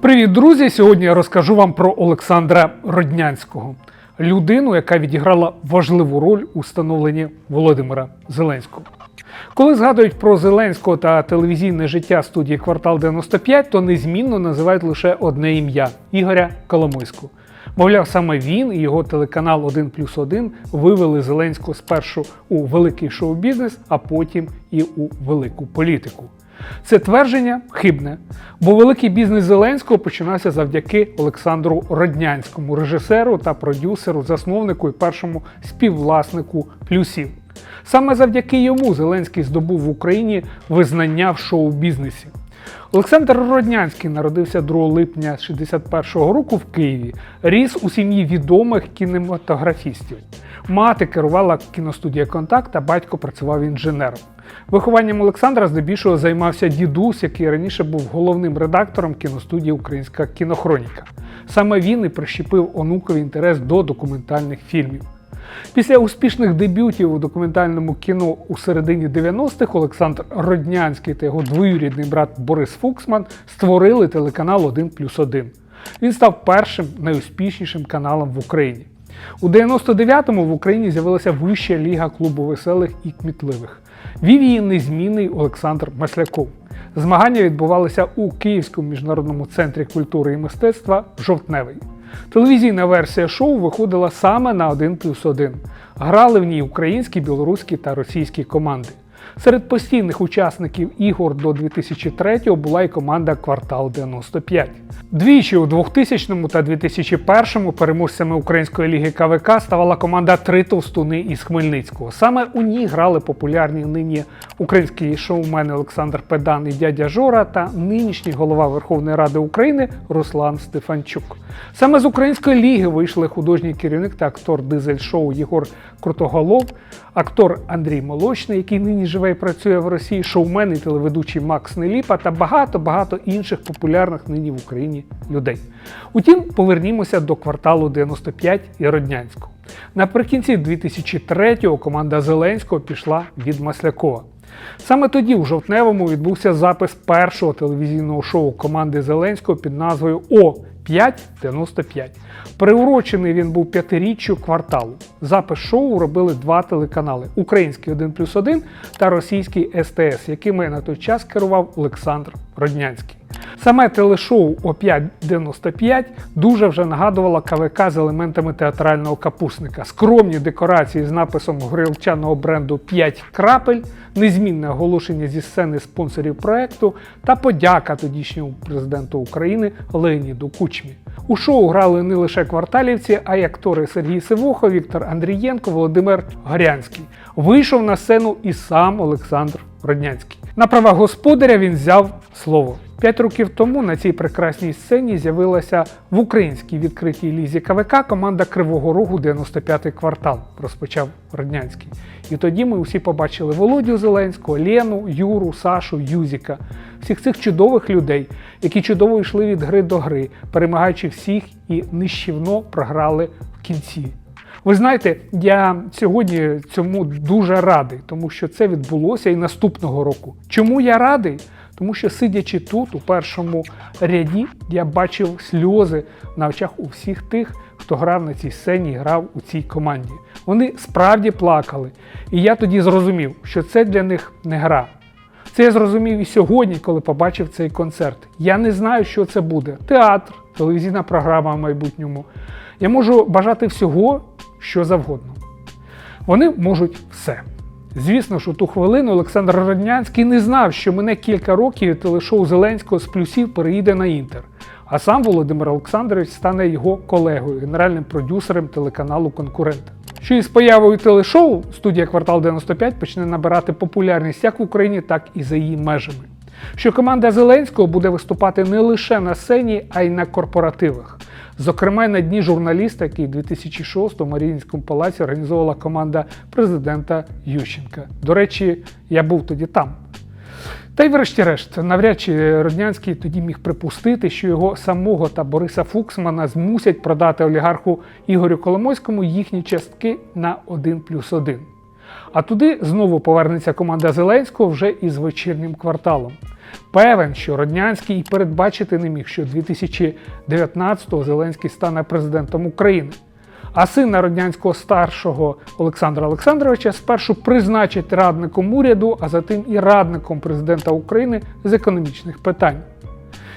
Привіт, друзі! Сьогодні я розкажу вам про Олександра Роднянського, людину, яка відіграла важливу роль у становленні Володимира Зеленського. Коли згадують про Зеленського та телевізійне життя студії Квартал 95, то незмінно називають лише одне ім'я Ігоря Коломойського. Мовляв, саме він і його телеканал 1 плюс 1 вивели Зеленського спершу у великий шоу-бізнес, а потім і у велику політику. Це твердження хибне, бо великий бізнес Зеленського починався завдяки Олександру Роднянському, режисеру та продюсеру, засновнику і першому співвласнику плюсів. Саме завдяки йому Зеленський здобув в Україні визнання в шоу-бізнесі. Олександр Роднянський народився 2 липня 61-го року в Києві. Ріс у сім'ї відомих кінематографістів. Мати керувала кіностудія Контакт, а батько працював інженером. Вихованням Олександра здебільшого займався дідусь, який раніше був головним редактором кіностудії Українська кінохроніка. Саме він і прищепив онукові інтерес до документальних фільмів. Після успішних дебютів у документальному кіно у середині 90-х Олександр Роднянський та його двоюрідний брат Борис Фуксман створили телеканал 1 плюс 1. Він став першим найуспішнішим каналом в Україні. У 99-му в Україні з'явилася вища ліга клубу веселих і кмітливих. Вів її незмінний Олександр Масляков. Змагання відбувалися у Київському міжнародному центрі культури і мистецтва Жовтневий. Телевізійна версія шоу виходила саме на 1 плюс 1. Грали в ній українські, білоруські та російські команди. Серед постійних учасників ігор до 2003-го була і команда Квартал 95. Двічі у 2000 та 2001 переможцями Української ліги КВК ставала команда Три товстуни із Хмельницького. Саме у ній грали популярні нині українські шоумени Олександр Педан і дядя Жора та нинішній голова Верховної Ради України Руслан Стефанчук. Саме з Української ліги вийшли художній керівник та актор дизель-шоу Єгор Крутоголов, актор Андрій Молочний, який нині живе і працює в Росії, шоумен і телеведучий Макс Неліпа та багато-багато інших популярних нині в Україні людей. Утім, повернімося до кварталу 95 і Роднянського. Наприкінці 2003-го команда Зеленського пішла від Маслякова. Саме тоді, у жовтневому, відбувся запис першого телевізійного шоу команди Зеленського під назвою О 595. Приурочений він був п'ятиріччю кварталу. Запис шоу робили два телеканали: український 1 плюс 1 та російський СТС, якими на той час керував Олександр Роднянський. Саме телешоу о 595 дуже вже нагадувало КВК з елементами театрального капусника. Скромні декорації з написом грилчаного бренду 5 крапель, незмінне оголошення зі сцени спонсорів проекту та подяка тодішньому президенту України Леоніду Кучмі. У шоу грали не лише кварталівці, а й актори Сергій Сивухо, Віктор Андрієнко, Володимир Горянський. Вийшов на сцену і сам Олександр Роднянський. На права господаря він взяв слово. П'ять років тому на цій прекрасній сцені з'явилася в українській відкритій лізі КВК команда Кривого Рогу 95-й квартал, розпочав Роднянський. І тоді ми усі побачили Володю Зеленського, Лену, Юру, Сашу, Юзіка, всіх цих чудових людей, які чудово йшли від гри до гри, перемагаючи всіх і нищівно програли в кінці. Ви знаєте, я сьогодні цьому дуже радий, тому що це відбулося і наступного року. Чому я радий? Тому що сидячи тут, у першому ряді, я бачив сльози на очах у всіх тих, хто грав на цій сцені грав у цій команді. Вони справді плакали. І я тоді зрозумів, що це для них не гра. Це я зрозумів і сьогодні, коли побачив цей концерт. Я не знаю, що це буде: театр, телевізійна програма в майбутньому. Я можу бажати всього, що завгодно. Вони можуть все. Звісно ж, у ту хвилину Олександр Роднянський не знав, що мене кілька років телешоу Зеленського з плюсів переїде на Інтер. А сам Володимир Олександрович стане його колегою, генеральним продюсером телеканалу Конкурента. Що із появою телешоу студія Квартал 95 почне набирати популярність як в Україні, так і за її межами. Що команда Зеленського буде виступати не лише на сцені, а й на корпоративах. Зокрема, на дні журналіста, який у 2006 у Маріїнському палаці організовувала команда президента Ющенка. До речі, я був тоді там. Та й врешті-решт, навряд чи Роднянський тоді міг припустити, що його самого та Бориса Фуксмана змусять продати олігарху Ігорю Коломойському їхні частки на 1 плюс 1. А туди знову повернеться команда Зеленського вже із вечірнім кварталом. Певен, що Роднянський і передбачити не міг, що 2019-го Зеленський стане президентом України. А сина Роднянського старшого Олександра Олександровича спершу призначать радником уряду, а затим і радником президента України з економічних питань.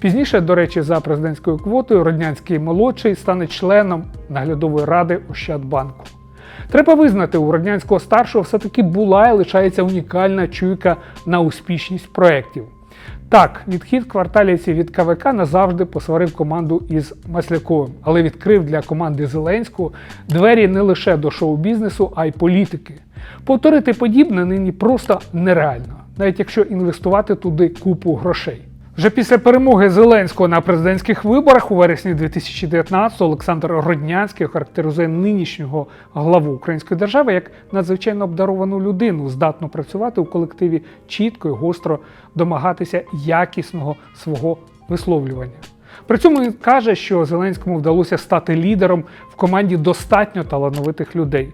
Пізніше, до речі, за президентською квотою Роднянський молодший стане членом наглядової ради Ощадбанку. Треба визнати, у Роднянського старшого все-таки була і лишається унікальна чуйка на успішність проєктів. Так, відхід кварталіці від КВК назавжди посварив команду із Масляковим, але відкрив для команди Зеленського двері не лише до шоу-бізнесу, а й політики. Повторити подібне нині просто нереально, навіть якщо інвестувати туди купу грошей. Вже після перемоги Зеленського на президентських виборах у вересні 2019 Олександр Роднянський характеризує нинішнього главу української держави як надзвичайно обдаровану людину, здатну працювати у колективі чітко і гостро домагатися якісного свого висловлювання. При цьому він каже, що Зеленському вдалося стати лідером в команді достатньо талановитих людей.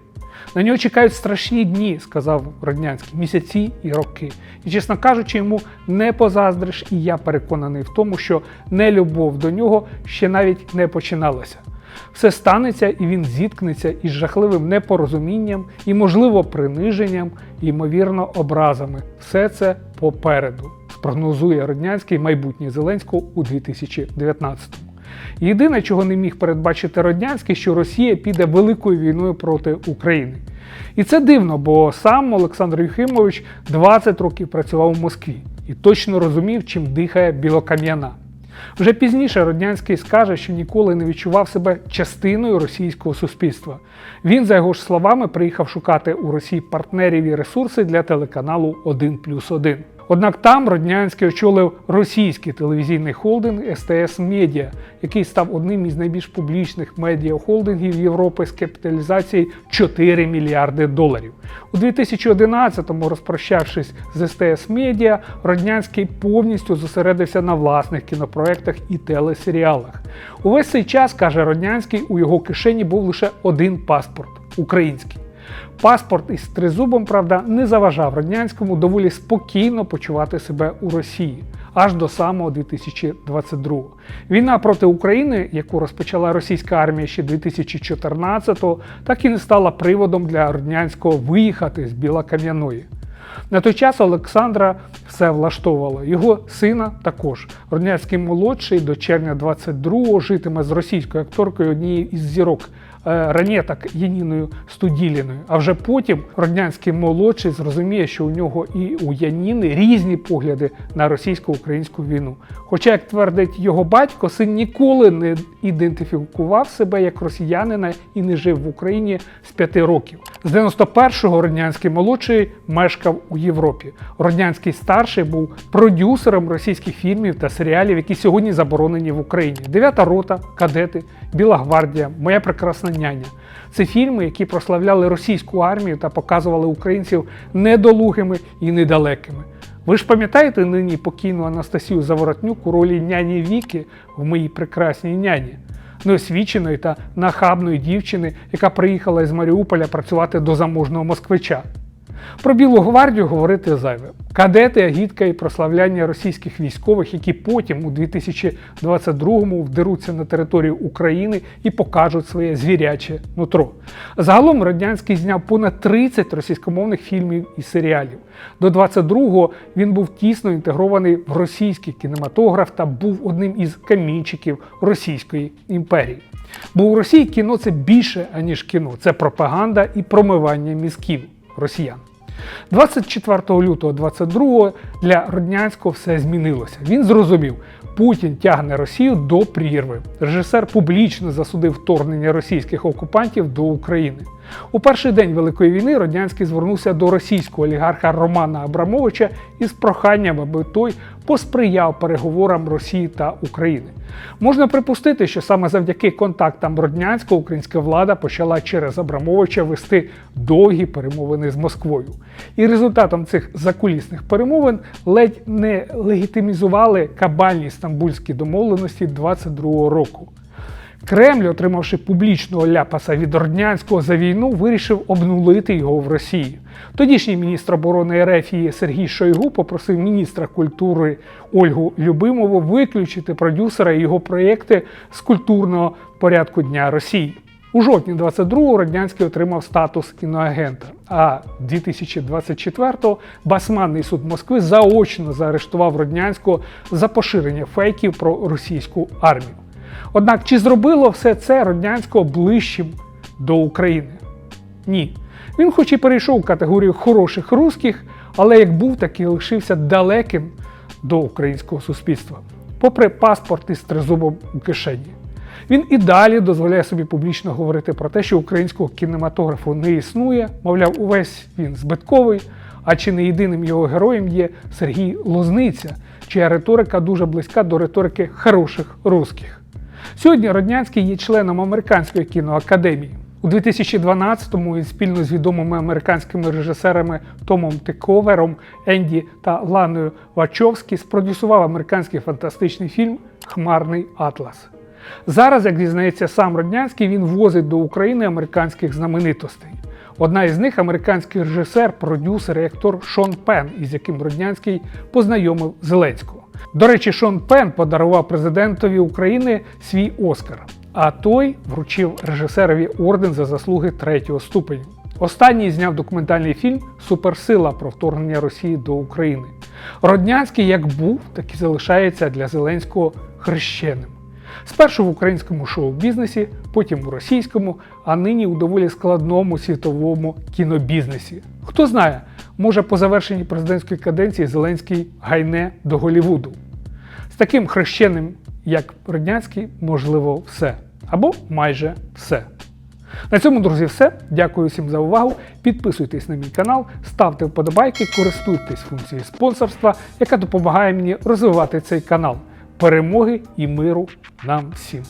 На нього чекають страшні дні, сказав Роднянський, місяці і роки. І, чесно кажучи, йому не позаздриш, і я переконаний в тому, що нелюбов до нього ще навіть не починалася. Все станеться, і він зіткнеться із жахливим непорозумінням і, можливо, приниженням, і, ймовірно, образами. Все це попереду. Спрогнозує Роднянський майбутнє Зеленського у 2019-му. Єдине, чого не міг передбачити Роднянський, що Росія піде великою війною проти України. І це дивно, бо сам Олександр Юхимович 20 років працював у Москві і точно розумів, чим дихає білокам'яна. Вже пізніше Роднянський скаже, що ніколи не відчував себе частиною російського суспільства. Він, за його ж словами, приїхав шукати у Росії партнерів і ресурси для телеканалу 1 плюс 1. Однак там Роднянський очолив російський телевізійний холдинг СТС Медіа, який став одним із найбільш публічних медіахолдингів Європи з капіталізацією 4 мільярди доларів. У 2011-му, розпрощавшись з СТС Медіа, Роднянський повністю зосередився на власних кінопроектах і телесеріалах. Увесь цей час, каже Роднянський, у його кишені був лише один паспорт український. Паспорт із тризубом, правда, не заважав Роднянському доволі спокійно почувати себе у Росії аж до самого 2022-го. Війна проти України, яку розпочала російська армія ще 2014-го, так і не стала приводом для Роднянського виїхати з Білокам'яної. На той час Олександра все влаштовувало. Його сина також. Роднянський молодший до червня 22-го житиме з російською акторкою однієї із зірок ранеток Яніною Студіліною. А вже потім Роднянський молодший зрозуміє, що у нього і у Яніни різні погляди на російсько-українську війну. Хоча, як твердить його батько, син ніколи не ідентифікував себе як росіянина і не жив в Україні з п'яти років. З 91-го Роднянський молодший мешкав у Європі. Роднянський старший був продюсером російських фільмів та серіалів, які сьогодні заборонені в Україні. Дев'ята рота, кадети, Біла гвардія, Моя прекрасна няня. Це фільми, які прославляли російську армію та показували українців недолугими і недалекими. Ви ж пам'ятаєте нині покійну Анастасію Заворотнюк у ролі няні Віки в моїй прекрасній няні? Неосвіченої та нахабної дівчини, яка приїхала із Маріуполя працювати до заможного москвича. Про Білу гвардію говорити зайве. Кадети, агітка і прославляння російських військових, які потім у 2022-му вдеруться на територію України і покажуть своє звіряче нутро. Загалом Радянський зняв понад 30 російськомовних фільмів і серіалів. До 22-го він був тісно інтегрований в російський кінематограф та був одним із камінчиків Російської імперії. Бо у Росії кіно це більше аніж кіно, це пропаганда і промивання мізків росіян. 24 лютого 22 для Роднянського все змінилося. Він зрозумів, Путін тягне Росію до прірви. Режисер публічно засудив вторгнення російських окупантів до України. У перший день Великої війни Роднянський звернувся до російського олігарха Романа Абрамовича із проханням, аби той посприяв переговорам Росії та України. Можна припустити, що саме завдяки контактам Роднянського українська влада почала через Абрамовича вести довгі перемовини з Москвою. І результатом цих закулісних перемовин ледь не легітимізували кабальні стамбульські домовленості 22-го року. Кремль, отримавши публічного ляпаса від Роднянського за війну, вирішив обнулити його в Росії. Тодішній міністр оборони Ерефії Сергій Шойгу попросив міністра культури Ольгу Любимову виключити продюсера і його проєкти з культурного порядку Дня Росії. У жовтні 22-го Роднянський отримав статус іноагента, а 2024-го Басманний суд Москви заочно заарештував Роднянського за поширення фейків про російську армію. Однак чи зробило все це Роднянського ближчим до України? Ні. Він хоч і перейшов у категорію хороших русських, але як був, так і лишився далеким до українського суспільства, попри паспорт із тризубом у кишені. Він і далі дозволяє собі публічно говорити про те, що українського кінематографу не існує, мовляв, увесь він збитковий, а чи не єдиним його героєм є Сергій Лозниця, чия риторика дуже близька до риторики хороших русських. Сьогодні Роднянський є членом американської кіноакадемії. У 2012-му він спільно з відомими американськими режисерами Томом Тиковером, Енді та Ланою Вачовські спродюсував американський фантастичний фільм Хмарний Атлас. Зараз, як дізнається сам Роднянський, він возить до України американських знаменитостей. Одна із них американський режисер, продюсер і актор Шон Пен, із яким Роднянський познайомив Зеленського. До речі, Шон Пен подарував президентові України свій Оскар, а той вручив режисерові орден за заслуги третього ступеню. Останній зняв документальний фільм Суперсила про вторгнення Росії до України. Роднянський як був, так і залишається для Зеленського хрещеним. Спершу в українському шоу-бізнесі, потім у російському, а нині у доволі складному світовому кінобізнесі. Хто знає, може по завершенні президентської каденції Зеленський гайне до Голівуду. З таким хрещеним, як Роднянський, можливо, все. Або майже все. На цьому, друзі, все. Дякую всім за увагу. Підписуйтесь на мій канал, ставте вподобайки, користуйтесь функцією спонсорства, яка допомагає мені розвивати цей канал. Перемоги і миру нам всім.